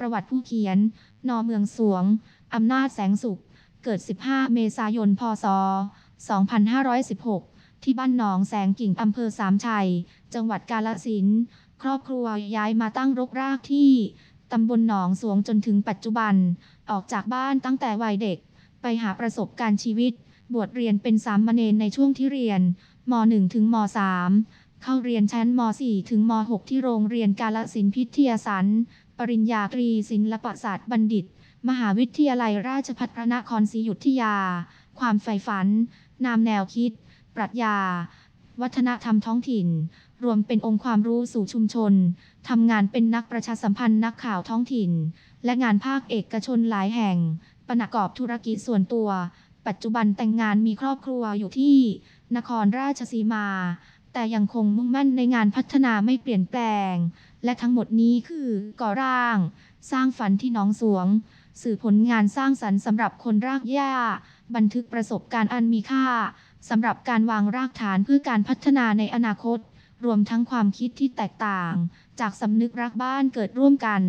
ประวัติผู้เขียน นอเมืองสวง อำนาจแสงสุข เกิด 15 เมษายน พศ 2516 ที่บ้านหนองแสงกิ่งอำเภอสามชัย จังหวัดกาฬสินธุ์ครอบครัวย้ายมาตั้งรกรากที่ตำบลหนองสวงจนถึงปัจจุบัน ออกจากบ้านตั้งแต่วัยเด็ก ไปหาประสบการณ์ชีวิต บวชเรียนเป็นสามเณรในช่วงที่เรียนม .1 ถึงม .3 เข้าเรียนชั้นม .4 ถึงม .6 ที่โรงเรียนกาลสินพิทยาสัน ปริญญาตรีศิลปศาสตร์บัณฑิต มหาวิทยาลัยราชภัฏพระนครศรีอยุธยา ความใฝ่ฝัน นามแนวคิด ปรัชญา วัฒนธรรมท้องถิ่น รวมเป็นองค์ความรู้สู่ชุมชน ทำงานเป็นนักประชาสัมพันธ์นักข่าวท้องถิ่น และงานภาคเอกชนหลายแห่ง ประกอบธุรกิจส่วนตัว ปัจจุบันแต่งงานมีครอบครัวอยู่ที่ นครราชสีมา แต่ยังคงมุ่งมั่นในงานพัฒนาไม่เปลี่ยนแปลง และทั้งหมดนี้คือก่อร่าง สร้างฝันที่น้องสวง สื่อผลงานสร้างสรรค์สำหรับคนรากหญ้า บันทึกประสบการณ์อันมีค่าสำหรับการวางรากฐานเพื่อการพัฒนาในอนาคต รวมทั้งความคิดที่แตกต่าง จากสำนึกรักบ้านเกิดร่วมกัน